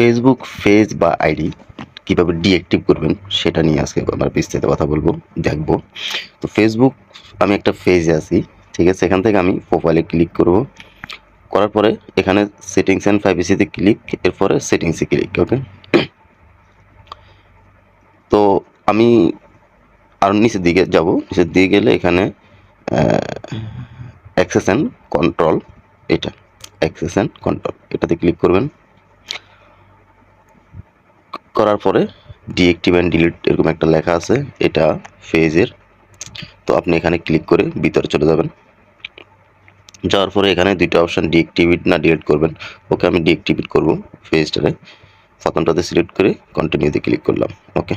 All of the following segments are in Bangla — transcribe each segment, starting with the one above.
ফেসবুক পেজ বা আইডি কীভাবে ডিঅ্যাক্টিভ করবেন সেটা নিয়ে আজকে আমরা বিস্তারিত কথা বলব, দেখব। তো ফেসবুক আমি একটা পেজে আছি, ঠিক আছে? এখান থেকে আমি প্রোফাইলে ক্লিক করব। করার পরে এখানে সেটিংস অ্যান্ড প্রাইভেসিতে ক্লিক এরপরে সেটিংসে ক্লিক ওকে তো আমি আর নিচের দিকে যাব। নিচের দিকে গেলে এখানে অ্যাক্সেস অ্যান্ড কন্ট্রোল এটা অ্যাক্সেস অ্যান্ড কন্ট্রোল এটাতে ক্লিক করবেন। করার পরে ডিএক্টিভ অ্যান্ড ডিলিট এরকম একটা লেখা আছে, এটা ফেজের তো আপনি এখানে ক্লিক করে ভিতরে চলে যাবেন। যাওয়ার পরে এখানে দুইটা অপশান ডিএক্টিভিট না ডিলিট করবেন। ওকে, আমি ডিএক্টিভিট করব ফেজটারে প্রথমটাতে সিলেক্ট করে কন্টিনিউতে ক্লিক করলাম, ওকে।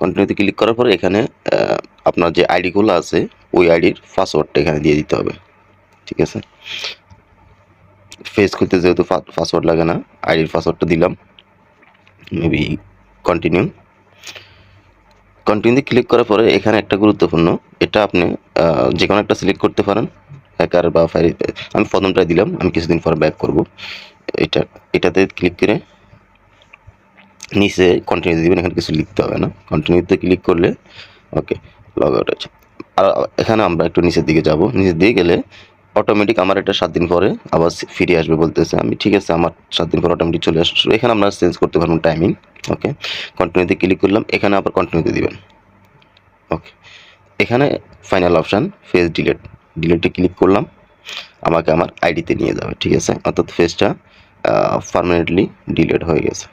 কন্টিনিউতে ক্লিক করার পরে এখানে আপনার যে আইডিগুলো আছে, ওই আইডির পাসওয়ার্ডটা এখানে দিয়ে দিতে হবে। ঠিক আছে? ফেস খুলতে যেহেতু পাসওয়ার্ড লাগে না আইডির পাসওয়ার্ডটা দিলাম মেবি কন্টিনিউ কন্টিনিউ ক্লিক করার পরে এখানে একটা গুরুত্বপূর্ণ, এটা আপনি যে কোনো একটা সিলেক্ট করতে পারেন হ্যাকার বা ফায়ার আমি প্রথমটাই দিলাম, আমি কিছুদিন পর ব্যাক করব। এটা, এটাতে ক্লিক করে নিচে কন্টিনিউ দিবেন, এখানে কিছু লিখতে হবে না। কন্টিনিউতে ক্লিক করলে ওকে লগ আউট আছে আর এখানে আমরা একটু নিচের দিকে যাব। নিচের দিকে গেলে অটোমেটিক আমার এটা সাত দিন পরে আবার ফিরে আসবে বলতেছে আমি, ঠিক আছে, আমার সাত দিন পর অটোমেটিক চলে আসবে এখানে আমরা চেঞ্জ করতে পারবেন টাইমিং ওকে কন্টিনিউতে ক্লিক করলাম, এখানে আবার কন্টিনিউতে দিবেন ওকে এখানে ফাইনাল অপশান ফেস ডিলেট ডিলেটে ক্লিক করলাম, আমাকে আমার আইডিতে নিয়ে যাবে, ঠিক আছে? অর্থাৎ ফেসটা পারমানেন্টলি ডিলেট হয়ে গেছে।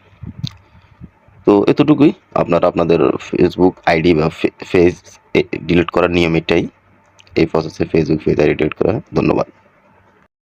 তো এতটুকুই, আপনারা আপনাদের ফেসবুক আইডি বা ফেস ডিলিট করার নিয়ম এটাই। এই প্রসেসে ফেসবুক পেজ আইডি ডিলিট করা হয়। ধন্যবাদ